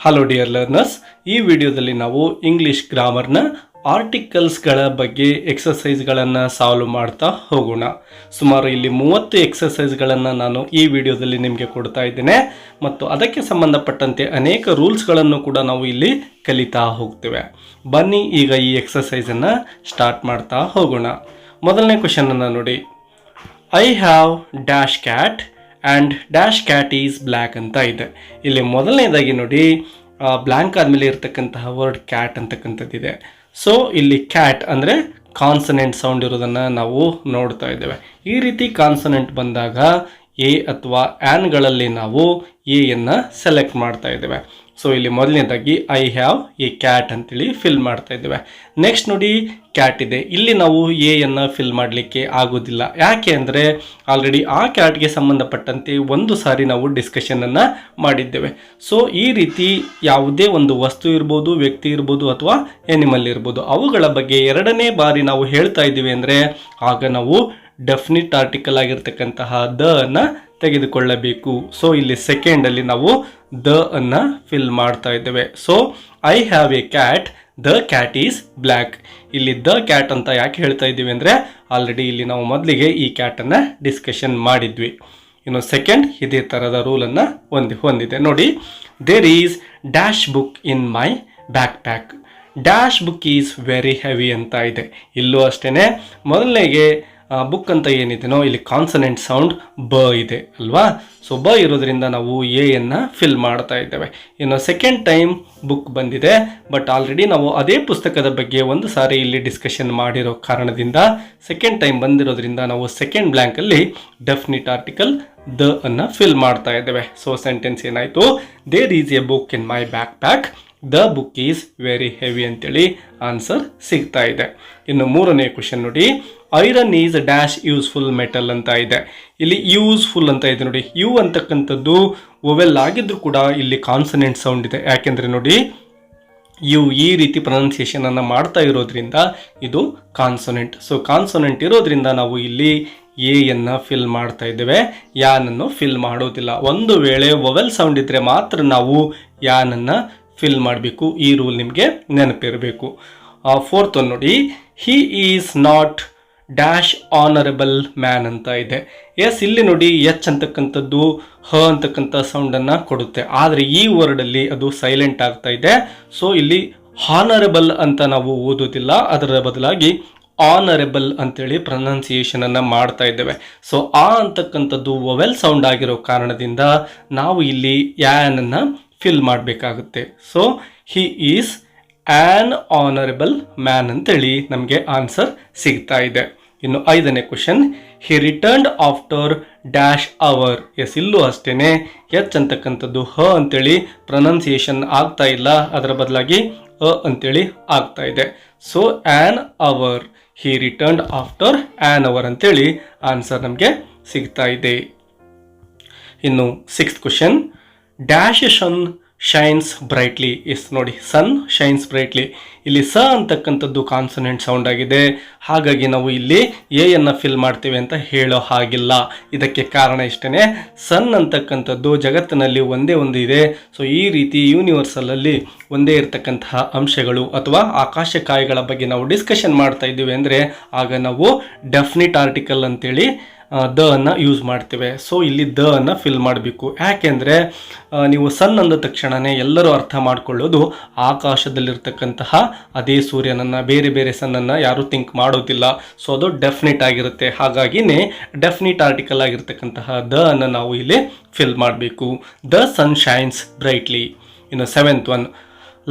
Hello dear learners ಈ ವಿಡಿಯೋದಲ್ಲಿ ನಾವು ಇಂಗ್ಲಿಷ್ ಗ್ರಾಮರ್ನ ಆರ್ಟಿಕಲ್ಸ್ಗಳ ಬಗ್ಗೆ ಎಕ್ಸಸೈಸ್ಗಳನ್ನು ಸಾಲ್ವ್ ಮಾಡ್ತಾ ಹೋಗೋಣ. ಸುಮಾರು ಇಲ್ಲಿ ಮೂವತ್ತು ಎಕ್ಸಸೈಸ್ಗಳನ್ನು ನಾನು ಈ ವಿಡಿಯೋದಲ್ಲಿ ನಿಮಗೆ ಕೊಡ್ತಾ ಇದ್ದೇನೆ. ಮತ್ತು ಅದಕ್ಕೆ ಸಂಬಂಧಪಟ್ಟಂತೆ ಅನೇಕ ರೂಲ್ಸ್ಗಳನ್ನು ಕೂಡ ನಾವು ಇಲ್ಲಿ ಕಲಿತಾ ಹೋಗ್ತೇವೆ. ಬನ್ನಿ, ಈಗ ಈ ಎಕ್ಸಸೈಸನ್ನು ಸ್ಟಾರ್ಟ್ ಮಾಡ್ತಾ ಹೋಗೋಣ. ಮೊದಲನೇ ಕ್ವಶನನ್ನು ನೋಡಿ. I have dash cat and dash cat is black ಅಂತ ಇದೆ. ಇಲ್ಲಿ ಮೊದಲನೇದಾಗಿ ನೋಡಿ ಬ್ಲ್ಯಾಂಕ್ ಆದಮೇಲೆ ಇರತಕ್ಕಂತಹ ವರ್ಡ್ ಕ್ಯಾಟ್ ಅಂತಕ್ಕಂಥದ್ದಿದೆ ಸೊ ಇಲ್ಲಿ ಕ್ಯಾಟ್ ಅಂದರೆ ಕಾನ್ಸನೆಂಟ್ ಸೌಂಡ್ ಇರೋದನ್ನು ನಾವು ನೋಡ್ತಾ ಇದ್ದೇವೆ. ಈ ರೀತಿ ಕಾನ್ಸನೆಂಟ್ ಬಂದಾಗ ಎ ಅಥವಾ ಆ್ಯನ್ಗಳಲ್ಲಿ ನಾವು ಎಯನ್ನು ಸೆಲೆಕ್ಟ್ ಮಾಡ್ತಾ ಇದ್ದೇವೆ. ಸೊ ಇಲ್ಲಿ ಮೊದಲನೇದಾಗಿ ಐ ಹ್ಯಾವ್ ಎ ಕ್ಯಾಟ್ ಅಂತೇಳಿ ಫಿಲ್ ಮಾಡ್ತಾ ಇದ್ದೇವೆ. ನೆಕ್ಸ್ಟ್ ನೋಡಿ ಕ್ಯಾಟ್ ಇದೆ. ಇಲ್ಲಿ ನಾವು ಎ ಅನ್ನು ಫಿಲ್ ಮಾಡಲಿಕ್ಕೆ ಆಗೋದಿಲ್ಲ. ಯಾಕೆ ಅಂದರೆ ಆಲ್ರೆಡಿ ಆ ಕ್ಯಾಟ್ಗೆ ಸಂಬಂಧಪಟ್ಟಂತೆ ಒಂದು ಸಾರಿ ನಾವು ಡಿಸ್ಕಷನನ್ನು ಮಾಡಿದ್ದೇವೆ. ಸೊ ಈ ರೀತಿ ಯಾವುದೇ ಒಂದು ವಸ್ತು ಇರ್ಬೋದು, ವ್ಯಕ್ತಿ ಇರ್ಬೋದು ಅಥವಾ ಎನಿಮಲ್ ಇರ್ಬೋದು, ಅವುಗಳ ಬಗ್ಗೆ ಎರಡನೇ ಬಾರಿ ನಾವು ಹೇಳ್ತಾ ಇದ್ದೀವಿ ಅಂದರೆ, ಆಗ ನಾವು ಡೆಫಿನಿಟ್ ಆರ್ಟಿಕಲ್ ಆಗಿರ್ತಕ್ಕಂತಹ ದ ಅನ್ನು ತೆಗೆದುಕೊಳ್ಳಬೇಕು. ಸೊ ಇಲ್ಲಿ ಸೆಕೆಂಡಲ್ಲಿ ನಾವು ದ ಅನ್ನು ಫಿಲ್ ಮಾಡ್ತಾ ಇದ್ದೇವೆ. So I have a cat the cat is black ಇಲ್ಲಿ ದ ಕ್ಯಾಟ್ ಅಂತ ಯಾಕೆ ಹೇಳ್ತಾ ಇದ್ದೀವಿ ಅಂದರೆ ಆಲ್ರೆಡಿ ಇಲ್ಲಿ ನಾವು ಮೊದಲಿಗೆ ಈ ಕ್ಯಾಟನ್ನು ಡಿಸ್ಕಷನ್ ಮಾಡಿದ್ವಿ. ಇನ್ನು ಸೆಕೆಂಡ್ ಇದೇ ಥರದ ರೂಲನ್ನು ಹೊಂದಿ, ಹೊಂದಿದೆ. ನೋಡಿ there is dash book in my backpack dash book is very heavy ಅಂತ ಇದೆ. ಇಲ್ಲೂ ಅಷ್ಟೇನೆ, ಮೊದಲನೇಗೆ ಬುಕ್ ಅಂತ ಏನಿದೆನೋ ಇಲ್ಲಿ ಕಾನ್ಸನೆಂಟ್ ಸೌಂಡ್ ಬ ಇದೆ, ಅಲ್ವಾ? ಸೊ ಬ ಇರೋದ್ರಿಂದ ನಾವು ಎ ಅನ್ನು ಫಿಲ್ ಮಾಡ್ತಾ ಇದ್ದೇವೆ. ಇನ್ನು ಸೆಕೆಂಡ್ ಟೈಮ್ ಬುಕ್ ಬಂದಿದೆ ಬಟ್ ಆಲ್ರೆಡಿ ನಾವು ಅದೇ ಪುಸ್ತಕದ ಬಗ್ಗೆ ಒಂದು ಸಾರಿ ಇಲ್ಲಿ ಡಿಸ್ಕಷನ್ ಮಾಡಿರೋ ಕಾರಣದಿಂದ ಸೆಕೆಂಡ್ ಟೈಮ್ ಬಂದಿರೋದ್ರಿಂದ ನಾವು ಸೆಕೆಂಡ್ ಬ್ಲ್ಯಾಂಕಲ್ಲಿ ಡೆಫಿನಿಟ್ ಆರ್ಟಿಕಲ್ ದ ಅನ್ನು ಫಿಲ್ ಮಾಡ್ತಾ ಇದ್ದೇವೆ. ಸೊ ಸೆಂಟೆನ್ಸ್ ಏನಾಯಿತು? There is a book in my backpack the book is very heavy ಅಂತೇಳಿ ಆನ್ಸರ್ ಸಿಗ್ತಾ ಇದೆ. ಇನ್ನು ಮೂರನೇ ಕ್ವಶನ್ ನೋಡಿ. Iron is dash useful metal ಅಂತ ಇದೆ. ಇಲ್ಲಿ ಯೂಸ್ಫುಲ್ ಅಂತ ಇದೆ ನೋಡಿ. ಯು ಅಂತಕ್ಕಂಥದ್ದು ಓವೆಲ್ ಆಗಿದ್ರು ಕೂಡ ಇಲ್ಲಿ ಕಾನ್ಸನೆಂಟ್ ಸೌಂಡ್ ಇದೆ. ಯಾಕೆಂದರೆ ನೋಡಿ ಯು ಈ ರೀತಿ ಪ್ರೊನೌನ್ಸಿಯೇಷನನ್ನು ಮಾಡ್ತಾ ಇರೋದ್ರಿಂದ ಇದು ಕಾನ್ಸೊನೆಂಟ್ ಸೊ ಕಾನ್ಸೊನೆಂಟ್ ಇರೋದ್ರಿಂದ ನಾವು ಇಲ್ಲಿ ಎ ಅನ್ನು ಫಿಲ್ ಮಾಡ್ತಾ ಇದ್ದೇವೆ. ಯಾನನ್ನು ಫಿಲ್ ಮಾಡೋದಿಲ್ಲ. ಒಂದು ವೇಳೆ ವೊವೆಲ್ ಸೌಂಡ್ ಇದ್ದರೆ ಮಾತ್ರ ನಾವು ಯಾನನ್ನು ಫಿಲ್ ಮಾಡಬೇಕು. ಈ ರೂಲ್ ನಿಮಗೆ ನೆನಪಿರಬೇಕು. ಫೋರ್ತ್ ನೋಡಿ. He is not dash honourable man ಅಂತ ಇದೆ. ಎಸ್, ಇಲ್ಲಿ ನೋಡಿ ಎಚ್ ಅಂತಕ್ಕಂಥದ್ದು, ಹ ಅಂತಕ್ಕಂಥ ಸೌಂಡನ್ನು ಕೊಡುತ್ತೆ. ಆದರೆ ಈ ವರ್ಡಲ್ಲಿ ಅದು ಸೈಲೆಂಟ್ ಆಗ್ತಾ ಇದೆ. ಸೊ ಇಲ್ಲಿ ಹಾನರಬಲ್ ಅಂತ ನಾವು ಓದೋದಿಲ್ಲ. ಅದರ ಬದಲಾಗಿ ಆನರೆಬಲ್ ಅಂತೇಳಿ ಪ್ರೊನೌನ್ಸಿಯೇಷನ್ ಅನ್ನ ಮಾಡ್ತಾ ಇದ್ದೇವೆ. ಸೊ ಆ ಅಂತಕ್ಕಂಥದ್ದು ವೊವೆಲ್ ಸೌಂಡ್ ಆಗಿರೋ ಕಾರಣದಿಂದ ನಾವು ಇಲ್ಲಿ ಯಾನ್ ಅನ್ನ ಫಿಲ್ ಮಾಡಬೇಕಾಗುತ್ತೆ. So he is an honourable man ಅಂತೇಳಿ ನಮಗೆ ಆನ್ಸರ್ ಸಿಗ್ತಾ ಇದೆ. ಇನ್ನು ಐದನೇ question he returned after dash hour yes, ಇಲ್ಲೂ ಅಷ್ಟೇನೆ. ಎಚ್ ಅಂತಕ್ಕಂಥದ್ದು ಹ ಅಂತೇಳಿ ಪ್ರೊನೌನ್ಸಿಯೇಷನ್ ಆಗ್ತಾ ಇಲ್ಲ. ಅದರ ಬದಲಾಗಿ ಅ ಅಂತೇಳಿ ಆಗ್ತಾ ಇದೆ. So an hour he returned after an hour ಅಂತೇಳಿ ಆನ್ಸರ್ ನಮಗೆ ಸಿಗ್ತಾ ಇದೆ. ಇನ್ನು sixth question dash sun shines brightly yes ನೋಡಿ ಸನ್ ಶೈನ್ಸ್ ಬ್ರೈಟ್ಲಿ ಇಲ್ಲಿ ಸ ಅಂತಕ್ಕಂಥದ್ದು ಕಾನ್ಸನೆಂಟ್ ಸೌಂಡ್ ಆಗಿದೆ. ಹಾಗಾಗಿ ನಾವು ಇಲ್ಲಿ ಎ ಅನ್ನು ಫಿಲ್ ಮಾಡ್ತೇವೆ ಅಂತ ಹೇಳೋ ಹಾಗಿಲ್ಲ. ಇದಕ್ಕೆ ಕಾರಣ ಇಷ್ಟೇ ಸನ್ ಅಂತಕ್ಕಂಥದ್ದು ಜಗತ್ತಿನಲ್ಲಿ ಒಂದೇ ಒಂದು ಇದೆ. ಸೊ ಈ ರೀತಿ ಯೂನಿವರ್ಸಲಲ್ಲಿ ಒಂದೇ ಇರತಕ್ಕಂತಹ ಅಂಶಗಳು ಅಥವಾ ಆಕಾಶಕಾಯಿಗಳ ಬಗ್ಗೆ ನಾವು ಡಿಸ್ಕಷನ್ ಮಾಡ್ತಾ ಇದ್ದೀವಿ ಅಂದರೆ, ಆಗ ನಾವು ಡೆಫಿನಿಟ್ ಆರ್ಟಿಕಲ್ ಅಂತೇಳಿ ದ ಅನ್ನು ಯೂಸ್ ಮಾಡ್ತೇವೆ. ಸೊ ಇಲ್ಲಿ ದ ಅನ್ನು ಫಿಲ್ ಮಾಡಬೇಕು. ಯಾಕೆಂದರೆ ನೀವು ಸನ್ ಅಂದ ತಕ್ಷಣವೇ ಎಲ್ಲರೂ ಅರ್ಥ ಮಾಡಿಕೊಳ್ಳೋದು ಆಕಾಶದಲ್ಲಿರ್ತಕ್ಕಂತಹ ಅದೇ ಸೂರ್ಯನನ್ನು, ಬೇರೆ ಬೇರೆ ಸನ್ನನ್ನು ಯಾರೂ ಥಿಂಕ್ ಮಾಡೋದಿಲ್ಲ. ಸೊ ಅದು ಡೆಫಿನೆಟ್ ಆಗಿರುತ್ತೆ. ಹಾಗಾಗಿನೇ ಡೆಫಿನೆಟ್ ಆರ್ಟಿಕಲ್ ಆಗಿರ್ತಕ್ಕಂತಹ ದ ಅನ್ನು ನಾವು ಇಲ್ಲಿ ಫಿಲ್ ಮಾಡಬೇಕು. ದ ಸನ್ ಶೈನ್ಸ್ ಬ್ರೈಟ್ಲಿ ಇನ್ನು seventh one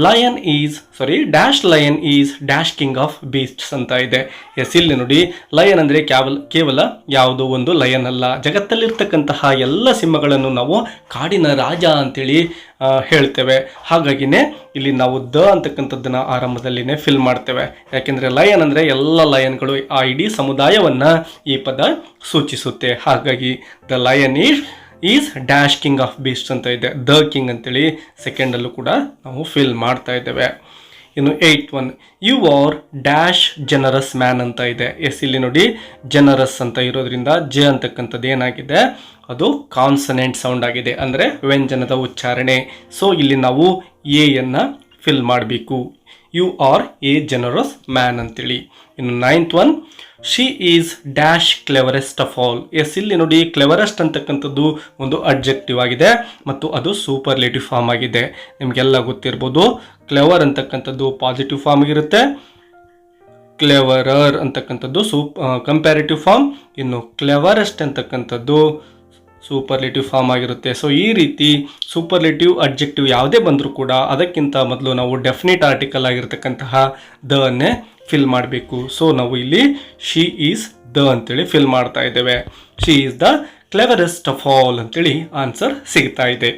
lion is sorry dash lion is dash king of beasts ಅಂತ ಇದೆ. ಎಸ್ ಇಲ್ಲಿ ನೋಡಿ ಲಯನ್ ಅಂದರೆ ಕೇವಲ ಕೇವಲ ಯಾವುದೋ ಒಂದು ಲಯನ್ ಅಲ್ಲ. ಜಗತ್ತಲ್ಲಿರ್ತಕ್ಕಂತಹ ಎಲ್ಲ ಸಿಂಹಗಳನ್ನು ನಾವು ಕಾಡಿನ ರಾಜ ಅಂತೇಳಿ ಹೇಳ್ತೇವೆ. ಹಾಗಾಗಿನೇ ಇಲ್ಲಿ ನಾವು ದ ಅಂತಕ್ಕಂಥದ್ದನ್ನು ಆರಂಭದಲ್ಲಿನೇ ಫಿಲ್ ಮಾಡ್ತೇವೆ. ಯಾಕೆಂದರೆ ಲಯನ್ ಅಂದರೆ ಎಲ್ಲ ಲಯನ್ಗಳು ಆ ಇಡೀ ಸಮುದಾಯವನ್ನು ಈ ಪದ ಸೂಚಿಸುತ್ತೆ. ಹಾಗಾಗಿ the lion is is dash king of beast ಅಂತ ಇದೆ. ದ ಕಿಂಗ್ ಅಂತೇಳಿ ಸೆಕೆಂಡಲ್ಲೂ ಕೂಡ ನಾವು ಫಿಲ್ ಮಾಡ್ತಾ ಇದ್ದೇವೆ. ಇನ್ನು eighth one you are dash generous man ಅಂತ ಇದೆ. ಎಸ್, ಇಲ್ಲಿ ನೋಡಿ ಜನರಸ್ ಅಂತ ಇರೋದ್ರಿಂದ ಜೆ ಅಂತಕ್ಕಂಥದ್ದು ಏನಾಗಿದೆ? ಅದು ಕಾನ್ಸನೆಂಟ್ ಸೌಂಡ್ ಆಗಿದೆ. ಅಂದರೆ ವ್ಯಂಜನದ ಉಚ್ಚಾರಣೆ. ಸೊ ಇಲ್ಲಿ ನಾವು ಎ ಅನ್ನ ಫಿಲ್ ಮಾಡಬೇಕು. You are a generous man ಅಂತೇಳಿ. ಇನ್ನು ninth one she is dash cleverest of all yes ಇಲ್ಲಿ ನೋಡಿ ಕ್ಲೆವರೆಸ್ಟ್ ಅಂತಕ್ಕಂಥದ್ದು ಒಂದು ಅಬ್ಜೆಕ್ಟಿವ್ ಆಗಿದೆ ಮತ್ತು ಅದು ಸೂಪರ್ಲೇಟಿವ್ ಫಾರ್ಮ್ ಆಗಿದೆ. ನಿಮಗೆಲ್ಲ ಗೊತ್ತಿರ್ಬೋದು ಕ್ಲೆವರ್ ಅಂತಕ್ಕಂಥದ್ದು ಪಾಸಿಟಿವ್ ಫಾರ್ಮ್ ಆಗಿರುತ್ತೆ ಕ್ಲೆವರರ್ ಅಂತಕ್ಕಂಥದ್ದು ಸೂಪ್ ಕಂಪ್ಯಾರಿಟಿವ್ ಫಾರ್ಮ್ ಇನ್ನು ಕ್ಲೆವರೆಸ್ಟ್ ಅಂತಕ್ಕಂಥದ್ದು ಸೂಪರ್ಲೇಟಿವ್ ಫಾರ್ಮ್ ಆಗಿರುತ್ತೆ. ಸೊ ಈ ರೀತಿ ಸೂಪರ್ಲೇಟಿವ್ ಅಡ್ಜೆಕ್ಟಿವ್ ಯಾವುದೇ ಬಂದರೂ ಕೂಡ ಅದಕ್ಕಿಂತ ಮೊದಲು ನಾವು ಡೆಫಿನಿಟ್ ಆರ್ಟಿಕಲ್ ಆಗಿರ್ತಕ್ಕಂತಹ ದ ಅನ್ನೇ ಫಿಲ್ ಮಾಡಬೇಕು. ಸೊ ನಾವು ಇಲ್ಲಿ ಶಿ ಈಸ್ ದ ಅಂತೇಳಿ ಫಿಲ್ ಮಾಡ್ತಾ ಇದ್ದೇವೆ. She is the cleverest of all ಅಂತೇಳಿ ಆನ್ಸರ್ ಸಿಗ್ತಾ ಇದೆ.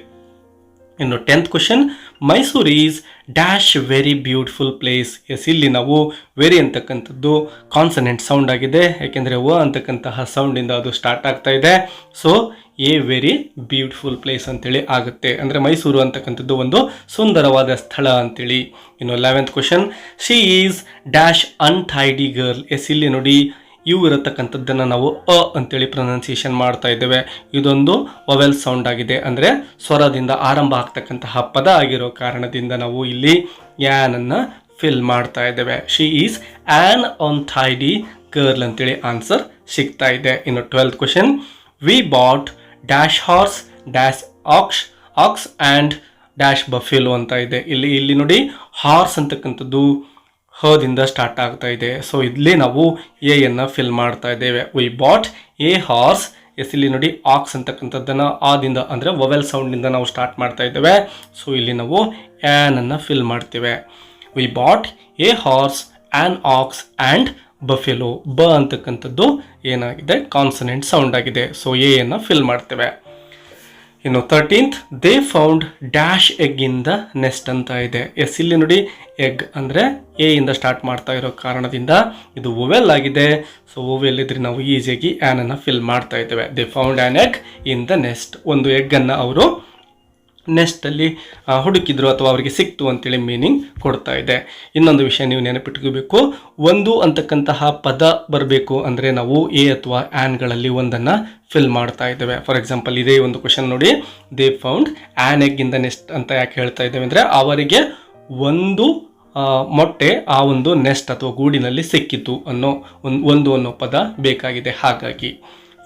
ಇನ್ನು tenth question Mysuru is dash very beautiful place. Yes, ಇಲ್ಲಿ ನಾವು ವೆರಿ ಅಂತಕ್ಕಂಥದ್ದು ಕಾನ್ಸನೆಂಟ್ ಸೌಂಡ್ ಆಗಿದೆ. ಯಾಕೆಂದರೆ ವ ಅಂತಕ್ಕಂತಹ ಸೌಂಡಿಂದ ಅದು ಸ್ಟಾರ್ಟ್ ಆಗ್ತಾ ಇದೆ. So, a very beautiful place ಅಂತೇಳಿ ಆಗುತ್ತೆ. ಅಂದರೆ ಮೈಸೂರು ಅಂತಕ್ಕಂಥದ್ದು ಒಂದು ಸುಂದರವಾದ ಸ್ಥಳ ಅಂತೇಳಿ. ಇನ್ನು eleventh question she is dash untidy girl yes, ಇಲ್ಲಿ ನೋಡಿ ಇವು ಇರತಕ್ಕಂಥದ್ದನ್ನು ನಾವು ಅ ಅಂತೇಳಿ ಪ್ರೊನೌನ್ಸಿಯೇಷನ್ ಮಾಡ್ತಾ ಇದ್ದೇವೆ. ಇದೊಂದು ವವೆಲ್ ಸೌಂಡ್ ಆಗಿದೆ. ಅಂದರೆ ಸ್ವರದಿಂದ ಆರಂಭ ಆಗ್ತಕ್ಕಂತಹ ಪದ ಆಗಿರೋ ಕಾರಣದಿಂದ ನಾವು ಇಲ್ಲಿ ಯಾನನ್ನು ಫಿಲ್ ಮಾಡ್ತಾ ಇದ್ದೇವೆ. She is an untidy girl ಅಂತೇಳಿ ಆನ್ಸರ್ ಸಿಗ್ತಾ ಇದೆ. ಇನ್ನು twelfth question we bought dash horse dash ox ox and dash buffalo ಅಂತ ಇದೆ. ಇಲ್ಲಿ ಇಲ್ಲಿ ನೋಡಿ ಹಾರ್ಸ್ ಅಂತಕ್ಕಂಥದ್ದು ಹದಿಂದ ಸ್ಟಾರ್ಟ್ ಆಗ್ತಾ ಇದೆ. ಸೊ ಇಲ್ಲಿ ನಾವು ಎ ಅನ್ನ ಫಿಲ್ ಮಾಡ್ತಾ ಇದ್ದೇವೆ. We bought a horse yes, ಇಲ್ಲಿ ನೋಡಿ ಆಕ್ಸ್ ಅಂತಕ್ಕಂಥದ್ದನ್ನು ಆದಿಂದ, ಅಂದರೆ ವೊವೆಲ್ ಸೌಂಡಿಂದ ನಾವು ಸ್ಟಾರ್ಟ್ ಮಾಡ್ತಾ ಇದ್ದೇವೆ. ಸೊ ಇಲ್ಲಿ ನಾವು ಆ್ಯನನ್ನು ಫಿಲ್ ಮಾಡ್ತೇವೆ. We bought a horse an ox and buffalo ಬ ಅಂತಕ್ಕಂಥದ್ದು ಏನಾಗಿದೆ? ಕಾನ್ಸನೆಂಟ್ ಸೌಂಡ್ ಆಗಿದೆ. ಸೊ ಎ ಅನ್ನು ಫಿಲ್ ಮಾಡ್ತೇವೆ. ಇನ್ನು thirteenth they found dash egg in the nest ಅಂತ ಇದೆ. ಎಸ್ ಇಲ್ಲಿ ನೋಡಿ ಎಗ್ ಅಂದರೆ ಎ ಇಂದ ಸ್ಟಾರ್ಟ್ ಮಾಡ್ತಾ ಇರೋ ಕಾರಣದಿಂದ ಇದು ಓವೆಲ್ ಆಗಿದೆ. ಸೊ ಓವೆಲ್ ಇದ್ರೆ ನಾವು ಈಸಿಯಾಗಿ ಆ್ಯನನ್ನು ಫಿಲ್ ಮಾಡ್ತಾ ಇದ್ದೇವೆ. They found an egg in the nest ಒಂದು ಎಗ್ಗನ್ನು ಅವರು ನೆಸ್ಟಲ್ಲಿ ಹುಡುಕಿದ್ರು ಅಥವಾ ಅವರಿಗೆ ಸಿಕ್ತು ಅಂತೇಳಿ ಮೀನಿಂಗ್ ಕೊಡ್ತಾ ಇದೆ. ಇನ್ನೊಂದು ವಿಷಯ ನೀವು ನೆನಪಿಟ್ಕೋಬೇಕು. ಒಂದು ಅಂತಕ್ಕಂತಹ ಪದ ಬರಬೇಕು ಅಂದರೆ ನಾವು ಎ ಅಥವಾ ಆ್ಯನ್ಗಳಲ್ಲಿ ಒಂದನ್ನು ಫಿಲ್ ಮಾಡ್ತಾ ಇದ್ದೇವೆ. ಫಾರ್ ಎಕ್ಸಾಂಪಲ್ ಇದೇ ಒಂದು ಕ್ವಶನ್ ನೋಡಿ. They found an egg in the nest ಅಂತ ಯಾಕೆ ಹೇಳ್ತಾ ಇದ್ದೇವೆ ಅಂದರೆ ಅವರಿಗೆ ಒಂದು ಮೊಟ್ಟೆ ಆ ಒಂದು ನೆಸ್ಟ್ ಅಥವಾ ಗೂಡಿನಲ್ಲಿ ಸಿಕ್ಕಿತು ಅನ್ನೋ ಒಂದು ಅನ್ನೋ ಪದ ಬೇಕಾಗಿದೆ. ಹಾಗಾಗಿ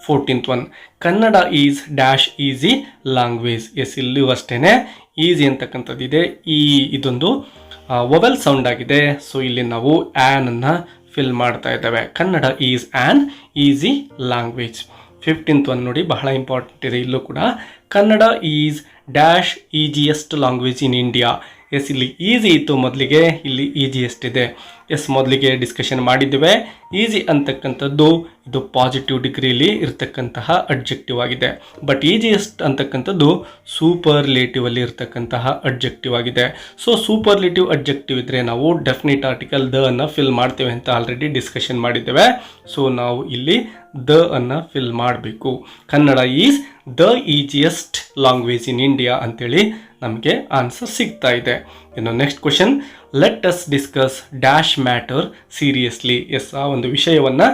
fourteenth one Kannada is dash easy language yes ಇಲ್ಲೂ ಅಷ್ಟೇ ಈಸಿ ಅಂತಕ್ಕಂಥದ್ದಿದೆ ಈ ಇದೊಂದು ವೊವೆಲ್ ಸೌಂಡ್ ಆಗಿದೆ. ಸೊ ಇಲ್ಲಿ ನಾವು ಆ್ಯನನ್ನು ಫಿಲ್ ಮಾಡ್ತಾ ಇದ್ದೇವೆ. Kannada is an easy language fifteenth one ನೋಡಿ ಬಹಳ ಇಂಪಾರ್ಟೆಂಟ್ ಇದೆ. ಇಲ್ಲೂ ಕೂಡ Kannada is dash easiest language in India yes, ಇಲ್ಲಿ ಈಸಿ ಇತ್ತು ಮೊದಲಿಗೆ, ಇಲ್ಲಿ ಈಜಿ ಇದೆ ಎಸ್, ಮೊದಲಿಗೆ ಡಿಸ್ಕಷನ್ ಮಾಡಿದ್ದೇವೆ. ಈಸಿ ಅಂತಕ್ಕಂಥದ್ದು, ಇದು ಪಾಸಿಟಿವ್ ಡಿಗ್ರಿಲಿ ಇರತಕ್ಕಂತಹ ಅಡ್ಜೆಕ್ಟಿವ್ ಆಗಿದೆ. ಬಟ್ ಈಜಿಯೆಸ್ಟ್ ಅಂತಕ್ಕಂಥದ್ದು ಸೂಪರ್ಲೇಟಿವ್ ಅಲ್ಲಿ ಇರತಕ್ಕಂತಹ ಅಡ್ಜೆಕ್ಟಿವ್ ಆಗಿದೆ. ಸೊ ಸೂಪರ್ಲೇಟಿವ್ ಅಡ್ಜೆಕ್ಟಿವ್ ಇದ್ರೆ ನಾವು ಡೆಫಿನೆಟ್ ಆರ್ಟಿಕಲ್ ದ ಅನ್ನು ಫಿಲ್ ಮಾಡ್ತೇವೆ ಅಂತ ಆಲ್ರೆಡಿ ಡಿಸ್ಕಷನ್ ಮಾಡಿದ್ದೇವೆ. ಸೊ ನಾವು ಇಲ್ಲಿ ದ ಅನ್ನು ಫಿಲ್ ಮಾಡಬೇಕು. Kannada is the easiest language in India ಅಂತೇಳಿ ನಮಗೆ ಆನ್ಸರ್ ಸಿಗ್ತಾ ಇದೆ. ಇನ್ನು next question let us discuss dash matter seriously yes ಆ ಒಂದು ವಿಷಯವನ್ನು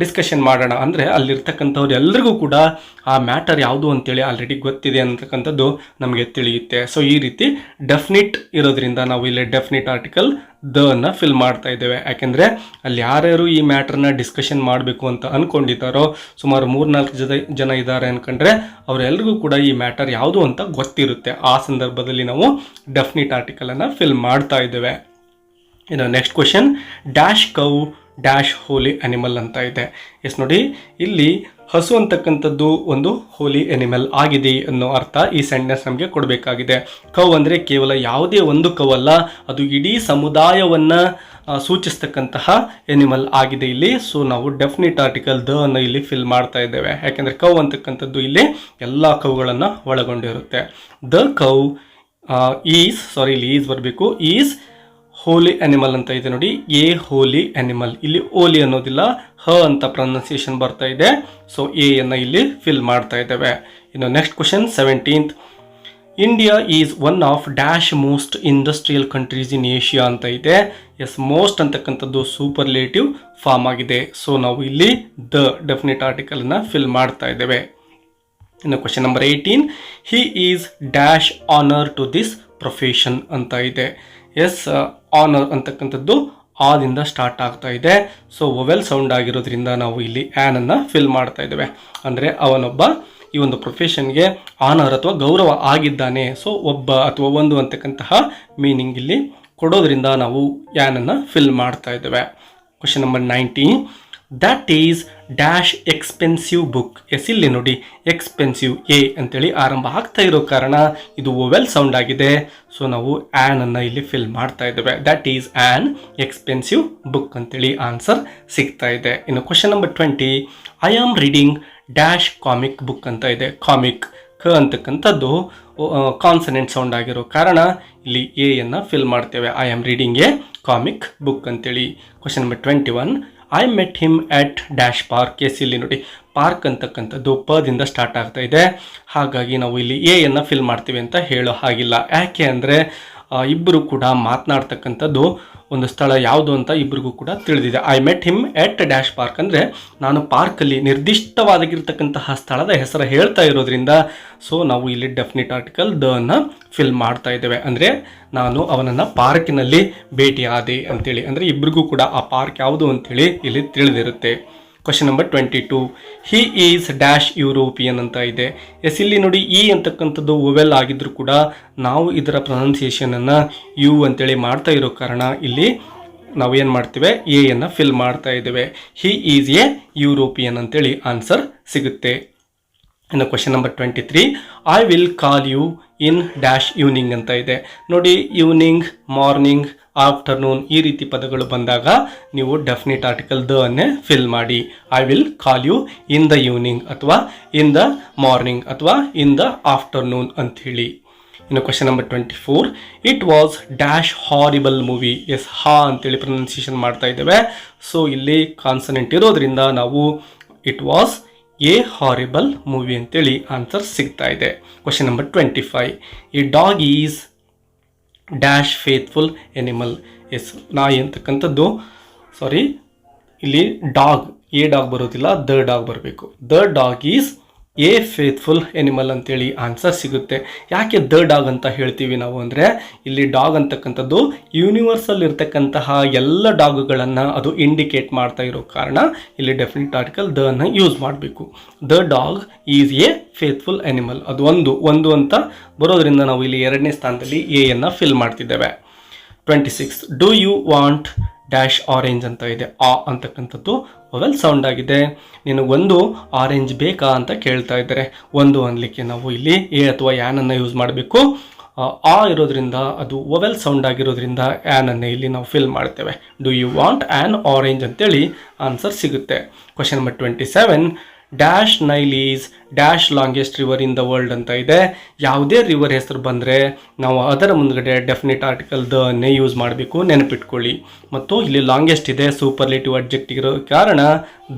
ಡಿಸ್ಕಷನ್ ಮಾಡೋಣ. ಅಂದರೆ ಅಲ್ಲಿರ್ತಕ್ಕಂಥವ್ರು ಎಲ್ರಿಗೂ ಕೂಡ ಆ ಮ್ಯಾಟರ್ ಯಾವುದು ಅಂತೇಳಿ ಆಲ್ರೆಡಿ ಗೊತ್ತಿದೆ ಅಂತಕ್ಕಂಥದ್ದು ನಮಗೆ ತಿಳಿಯುತ್ತೆ. ಸೊ ಈ ರೀತಿ ಡೆಫಿನಿಟ್ ಇರೋದ್ರಿಂದ ನಾವು ಇಲ್ಲಿ ಡೆಫಿನಿಟ್ ಆರ್ಟಿಕಲ್ ದ ಅನ್ನು ಫಿಲ್ ಮಾಡ್ತಾ ಇದ್ದೇವೆ. ಯಾಕೆಂದರೆ ಅಲ್ಲಿ ಯಾರ್ಯಾರು ಈ ಮ್ಯಾಟ್ರನ್ನ ಡಿಸ್ಕಷನ್ ಮಾಡಬೇಕು ಅಂತ ಅಂದ್ಕೊಂಡಿದ್ದಾರೋ ಸುಮಾರು ಮೂರ್ನಾಲ್ಕು ಜನ ಜನ ಇದ್ದಾರೆ ಅನ್ಕೊಂಡ್ರೆ ಅವರೆಲ್ಲರಿಗೂ ಕೂಡ ಈ ಮ್ಯಾಟರ್ ಯಾವುದು ಅಂತ ಗೊತ್ತಿರುತ್ತೆ. ಆ ಸಂದರ್ಭದಲ್ಲಿ ನಾವು ಡೆಫಿನಿಟ್ ಆರ್ಟಿಕಲನ್ನು ಫಿಲ್ ಮಾಡ್ತಾ ಇದ್ದೇವೆ. ಇನ್ನು next question dash cow dash holy animal ಅಂತ ಇದೆ. ಎಸ್ ನೋಡಿ, ಇಲ್ಲಿ ಹಸು ಅಂತಕ್ಕಂಥದ್ದು ಒಂದು ಹೋಲಿ ಅನಿಮಲ್ ಆಗಿದೆ ಅನ್ನೋ ಅರ್ಥ ಈ ಸೆಂಟೆನ್ಸ್ ನಮಗೆ ಕೊಡಬೇಕಾಗಿದೆ. ಕೌ ಅಂದರೆ ಕೇವಲ ಯಾವುದೇ ಒಂದು ಕೌ ಅಲ್ಲ, ಅದು ಇಡೀ ಸಮುದಾಯವನ್ನು ಸೂಚಿಸ್ತಕ್ಕಂತಹ ಎನಿಮಲ್ ಆಗಿದೆ ಇಲ್ಲಿ. ಸೊ ನಾವು ಡೆಫಿನೆಟ್ ಆರ್ಟಿಕಲ್ ದ ಅನ್ನು ಇಲ್ಲಿ ಫಿಲ್ ಮಾಡ್ತಾ ಇದ್ದೇವೆ. ಯಾಕೆಂದರೆ ಕೌ ಅಂತಕ್ಕಂಥದ್ದು ಇಲ್ಲಿ ಎಲ್ಲ ಕೌಗಳನ್ನು ಒಳಗೊಂಡಿರುತ್ತೆ. ದ ಕೌ ಈಸ್ ಸಾರಿ ಇಲ್ಲಿ ಈಸ್ ಬರಬೇಕು. ಈಸ್ ಹೋಲಿ ಅನಿಮಲ್ ಅಂತ ಇದೆ ನೋಡಿ. A holy animal. ಇಲ್ಲಿ ಓಲಿ ಅನ್ನೋದಿಲ್ಲ, ಹ ಅಂತ ಪ್ರೊನೌನ್ಸಿಯೇಷನ್ ಬರ್ತಾ ಇದೆ. ಸೊ ಎ ಅನ್ನ ಇಲ್ಲಿ ಫಿಲ್ ಮಾಡ್ತಾ ಇದ್ದೇವೆ. ಇನ್ನು next question seventeenth India is one of dash most industrial countries in Asia ಅಂತ ಇದೆ. ಎಸ್ ಮೋಸ್ಟ್ ಅಂತಕ್ಕಂಥದ್ದು ಸೂಪರ್ಲೇಟಿವ್ ಫಾರ್ಮ್ ಆಗಿದೆ. ಸೊ ನಾವು ಇಲ್ಲಿ ದ ಡೆಫಿನೆಟ್ ಆರ್ಟಿಕಲ್ನ ಫಿಲ್ ಮಾಡ್ತಾ ಇದ್ದೇವೆ. ಇನ್ನು question number eighteen he is dash honour to this profession ಅಂತ ಇದೆ. ಎಸ್ ಆನರ್ ಅಂತಕ್ಕಂಥದ್ದು ಆದಿಂದ ಸ್ಟಾರ್ಟ್ ಆಗ್ತಾ ಇದೆ. ಸೊ ಒವೆಲ್ ಸೌಂಡ್ ಆಗಿರೋದ್ರಿಂದ ನಾವು ಇಲ್ಲಿ ಆ್ಯನನ್ನು ಫಿಲ್ ಮಾಡ್ತಾ ಇದ್ದೇವೆ. ಅಂದರೆ ಅವನೊಬ್ಬ ಈ ಒಂದು ಪ್ರೊಫೆಷನ್ಗೆ ಆನರ್ ಅಥವಾ ಗೌರವ ಆಗಿದ್ದಾನೆ. ಸೊ ಒಬ್ಬ ಅಥವಾ ಒಂದು ಅಂತಕ್ಕಂತಹ ಮೀನಿಂಗ್ ಇಲ್ಲಿ ಕೊಡೋದ್ರಿಂದ ನಾವು ಯಾನನ್ನು ಫಿಲ್ ಮಾಡ್ತಾ ಇದ್ದೇವೆ. Question number nineteen that is dash expensive book yes, ಇಲ್ಲಿ ನೋಡಿ. ಎಕ್ಸ್ಪೆನ್ಸಿವ್ ಎ ಅಂತೇಳಿ ಆರಂಭ ಆಗ್ತಾ ಇರೋ ಕಾರಣ ಇದು ಓವೆಲ್ ಸೌಂಡ್ ಆಗಿದೆ. ಸೊ ನಾವು ಆ್ಯನ್ ಅನ್ನು ಇಲ್ಲಿ ಫಿಲ್ ಮಾಡ್ತಾ ಇದ್ದೇವೆ. That is an expensive book ಅಂತೇಳಿ ಆನ್ಸರ್ ಸಿಗ್ತಾ ಇದೆ. ಇನ್ನು question number twenty I am reading dash comic book ಅಂತ ಇದೆ. ಕಾಮಿಕ್ ಕ ಅಂತಕ್ಕಂಥದ್ದು ಕಾನ್ಸನೆಂಟ್ ಸೌಂಡ್ ಆಗಿರೋ ಕಾರಣ ಇಲ್ಲಿ ಎ ಅನ್ನು ಫಿಲ್ ಮಾಡ್ತೇವೆ. I am reading a comic book ಅಂತೇಳಿ. Question number twenty one I met him at dash park yes ಇಲ್ಲಿ ನೋಡಿ ಪಾರ್ಕ್ ಅಂತಕ್ಕಂಥದ್ದು ಪದಿಂದ ಸ್ಟಾರ್ಟ್ ಆಗ್ತಾ ಇದೆ. ಹಾಗಾಗಿ ನಾವು ಇಲ್ಲಿ ಎ ಅನ್ನು ಫಿಲ್ ಮಾಡ್ತೀವಿ ಅಂತ ಹೇಳೋ ಹಾಗಿಲ್ಲ. ಯಾಕೆ ಅಂದರೆ ಇಬ್ಬರು ಕೂಡ ಮಾತನಾಡ್ತಕ್ಕಂಥದ್ದು ಒಂದು ಸ್ಥಳ ಯಾವುದು ಅಂತ ಇಬ್ಬರಿಗೂ ಕೂಡ ತಿಳಿದಿದೆ. I met him at dash park ಅಂದರೆ ನಾನು ಪಾರ್ಕಲ್ಲಿ ನಿರ್ದಿಷ್ಟವಾಗಿರ್ತಕ್ಕಂತಹ ಸ್ಥಳದ ಹೆಸರು ಹೇಳ್ತಾ ಇರೋದ್ರಿಂದ ಸೊ ನಾವು ಇಲ್ಲಿ ಡೆಫಿನೆಟ್ ಆರ್ಟಿಕಲ್ ದ ಅನ್ನು ಫಿಲ್ ಮಾಡ್ತಾ ಇದ್ದೇವೆ. ಅಂದರೆ ನಾನು ಅವನನ್ನು ಪಾರ್ಕಿನಲ್ಲಿ ಭೇಟಿಯಾದೆ ಅಂತೇಳಿ. ಅಂದರೆ ಇಬ್ಬರಿಗೂ ಕೂಡ ಆ ಪಾರ್ಕ್ ಯಾವುದು ಅಂತೇಳಿ ಇಲ್ಲಿ ತಿಳಿದಿರುತ್ತೆ. Question number twenty two he is dash European ಅಂತ ಇದೆ. ಎಸ್, ಇಲ್ಲಿ ನೋಡಿ ಇ ಅಂತಕ್ಕಂಥದ್ದು ಓವೆಲ್ ಆಗಿದ್ರು ಕೂಡ ನಾವು ಇದರ ಪ್ರೊನೌನ್ಸಿಯೇಷನನ್ನು ಯು ಅಂತೇಳಿ ಮಾಡ್ತಾ ಇರೋ ಕಾರಣ ಇಲ್ಲಿ ನಾವು ಏನು ಮಾಡ್ತೇವೆ? ಎ ಅನ್ನು ಫಿಲ್ ಮಾಡ್ತಾ ಇದ್ದೇವೆ. ಹಿ ಈಸ್ ಎ ಯುರೋಪಿಯನ್ ಅಂತೇಳಿ ಆನ್ಸರ್ ಸಿಗುತ್ತೆ. ಇನ್ನು question number twenty three I will call you in dash evening ಅಂತ ಇದೆ. ನೋಡಿ ಈವ್ನಿಂಗ್ ಮಾರ್ನಿಂಗ್ ಆಫ್ಟರ್ನೂನ್ ಈ ರೀತಿ ಪದಗಳು ಬಂದಾಗ ನೀವು ಡೆಫಿನಿಟ್ ಆರ್ಟಿಕಲ್ ದ ಅನ್ನೇ ಫಿಲ್ ಮಾಡಿ. I will call you in the evening ಅಥವಾ ಇನ್ ದ ಮಾರ್ನಿಂಗ್ ಅಥವಾ ಇನ್ ದ ಆಫ್ಟರ್ನೂನ್ ಅಂಥೇಳಿ. ಇನ್ನು question number twenty four it was dash horrible movie yes ಹಾ ಅಂತೇಳಿ ಪ್ರೊನೌನ್ಸಿಯೇಷನ್ ಮಾಡ್ತಾ ಇದ್ದೇವೆ. ಸೊ ಇಲ್ಲಿ ಕಾನ್ಸನೆಂಟ್ ಇರೋದ್ರಿಂದ ನಾವು it was a horrible movie ಅಂತೇಳಿ ಆನ್ಸರ್ ಸಿಗ್ತಾ ಇದೆ. ಕ್ವಶನ್ ನಂಬರ್ ಟ್ವೆಂಟಿ ಫೈವ್ ಈ dog is dash faithful animal yes ನಾಯಿ ಅಂತಕ್ಕಂಥದ್ದು. ಸಾರಿ ಇಲ್ಲಿ ಡಾಗ್, ಎ ಡಾಗ್ ಬರೋದಿಲ್ಲ, ದ ಡಾಗ್ ಬರಬೇಕು. The dog is a faithful animal ಅಂತೇಳಿ ಆನ್ಸರ್ ಸಿಗುತ್ತೆ. ಯಾಕೆ ದ ಡಾಗ್ ಅಂತ ಹೇಳ್ತೀವಿ ನಾವು ಅಂದರೆ, ಇಲ್ಲಿ ಡಾಗ್ ಅಂತಕ್ಕಂಥದ್ದು ಯೂನಿವರ್ಸಲ್ ಇರ್ತಕ್ಕಂತಹ ಎಲ್ಲ ಡಾಗ್ಗಳನ್ನು ಅದು ಇಂಡಿಕೇಟ್ ಮಾಡ್ತಾ ಇರೋ ಕಾರಣ ಇಲ್ಲಿ ಡೆಫಿನೆಟ್ ಆರ್ಟಿಕಲ್ ಅನ್ನು ಯೂಸ್ ಮಾಡಬೇಕು. The dog is a faithful animal ಅದು ಒಂದು ಒಂದು ಅಂತ ಬರೋದ್ರಿಂದ ನಾವು ಇಲ್ಲಿ ಎರಡನೇ ಸ್ಥಾನದಲ್ಲಿ ಎ ಅನ್ನು ಫಿಲ್ ಮಾಡ್ತಿದ್ದೇವೆ. Twenty six do you want dash orange ಅಂತ ಇದೆ, ಆ ಅಂತಕ್ಕಂಥದ್ದು ವೊವೆಲ್ ಸೌಂಡ್ ಆಗಿದೆ. ಒಂದು ಆರೆಂಜ್ ಬೇಕಾ ಅಂತ ಕೇಳ್ತಾ ಇದ್ದಾರೆ, ಒಂದು ಅನ್ಲಿಕ್ಕೆ ನಾವು ಇಲ್ಲಿ ಎ ಅಥವಾ ಯಾನನ್ನು ಯೂಸ್ ಮಾಡಬೇಕು. ಆ ಇರೋದ್ರಿಂದ, ಅದು ಒವೆಲ್ ಸೌಂಡ್ ಆಗಿರೋದ್ರಿಂದ ಆ್ಯನನ್ನು ಇಲ್ಲಿ ನಾವು ಫಿಲ್ ಮಾಡ್ತೇವೆ. Do you want an orange ಅಂತೇಳಿ ಆನ್ಸರ್ ಸಿಗುತ್ತೆ. Question number twenty seven dash Nile is dash longest river in the world ಅಂತ ಇದೆ. ಯಾವುದೇ ರಿವರ್ ಹೆಸರು ಬಂದರೆ ನಾವು ಅದರ ಮುಂದ್ಗಡೆ ಡೆಫಿನೆಟ್ ಆರ್ಟಿಕಲ್ ದ ನೇ ಯೂಸ್ ಮಾಡಬೇಕು, ನೆನಪಿಟ್ಕೊಳ್ಳಿ. ಮತ್ತು ಇಲ್ಲಿ ಲಾಂಗೆಸ್ಟ್ ಇದೆ, ಸೂಪರ್ಲೇಟಿವ್ ಅಬ್ಜೆಕ್ಟ್ ಇರೋ ಕಾರಣ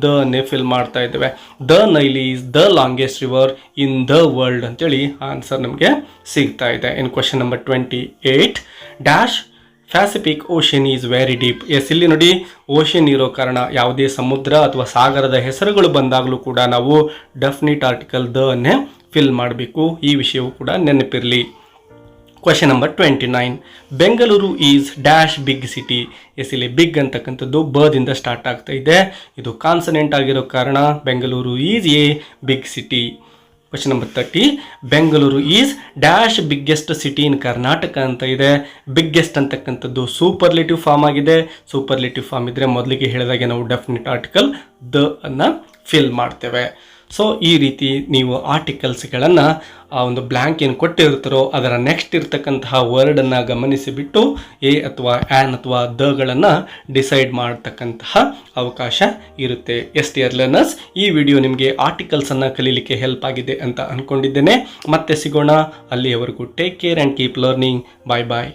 ದ ನೇ ಫಿಲ್ ಮಾಡ್ತಾ ಇದ್ದೇವೆ. The Nile is the longest river in the world ಅಂತೇಳಿ ಆನ್ಸರ್ ನಮಗೆ ಸಿಗ್ತಾ ಇದೆ. In question number twenty eight, dash Pacific Ocean is very deep yes ಇಲ್ಲಿ ನೋಡಿ ಓಷನ್ ಇರೋ ಕಾರಣ ಯಾವುದೇ ಸಮುದ್ರ ಅಥವಾ ಸಾಗರದ ಹೆಸರುಗಳು ಬಂದಾಗಲೂ ಕೂಡ ನಾವು ಡೆಫಿನಿಟ್ ಆರ್ಟಿಕಲ್ ದ ಅನ್ನೇ ಫಿಲ್ ಮಾಡಬೇಕು. ಈ ವಿಷಯವೂ ಕೂಡ ನೆನಪಿರಲಿ. Question number twenty nine Bengaluru is dash big city yes ಇಲ್ಲಿ ಬಿಗ್ ಅಂತಕ್ಕಂಥದ್ದು ಬದಿಂದ ಸ್ಟಾರ್ಟ್ ಆಗ್ತಾ ಇದೆ. ಇದು ಕಾನ್ಸನೆಂಟ್ ಆಗಿರೋ ಕಾರಣ Bengaluru is a big city question number thirty Bengaluru is dash biggest city in Karnataka ಅಂತ ಇದೆ. ಬಿಗ್ಗೆಸ್ಟ್ ಅಂತಕ್ಕಂಥದ್ದು ಸೂಪರ್ಲೇಟಿವ್ ಫಾರ್ಮ್ ಆಗಿದೆ. ಸೂಪರ್ಲೇಟಿವ್ ಫಾರ್ಮ್ ಇದ್ದರೆ ಮೊದಲಿಗೆ ಹೇಳಿದಾಗೆ ನಾವು ಡೆಫಿನೆಟ್ ಆರ್ಟಿಕಲ್ ದ ಅನ್ನು ಫಿಲ್ ಮಾಡ್ತೇವೆ. ಸೊ ಈ ರೀತಿ ನೀವು ಆರ್ಟಿಕಲ್ಸ್ಗಳನ್ನು ಆ ಒಂದು ಬ್ಲ್ಯಾಂಕ್ ಏನು ಕೊಟ್ಟಿರ್ತಾರೋ, ಅದರ ನೆಕ್ಸ್ಟ್ ಇರ್ತಕ್ಕಂತಹ ವರ್ಡನ್ನು ಗಮನಿಸಿಬಿಟ್ಟು ಎ ಅಥವಾ ಆ್ಯನ್ ಅಥವಾ ದಗಳನ್ನು ಡಿಸೈಡ್ ಮಾಡತಕ್ಕಂತಹ ಅವಕಾಶ ಇರುತ್ತೆ. ಎಸ್ ಟಿ ಆರ್ ಲರ್ನರ್ಸ್, ಈ ವಿಡಿಯೋ ನಿಮಗೆ ಆರ್ಟಿಕಲ್ಸನ್ನು ಕಲೀಲಿಕ್ಕೆ ಹೆಲ್ಪ್ ಆಗಿದೆ ಅಂತ ಅಂದ್ಕೊಂಡಿದ್ದೇನೆ ಮತ್ತೆ ಸಿಗೋಣ. ಅಲ್ಲಿಯವರೆಗೂ take care and keep learning bye bye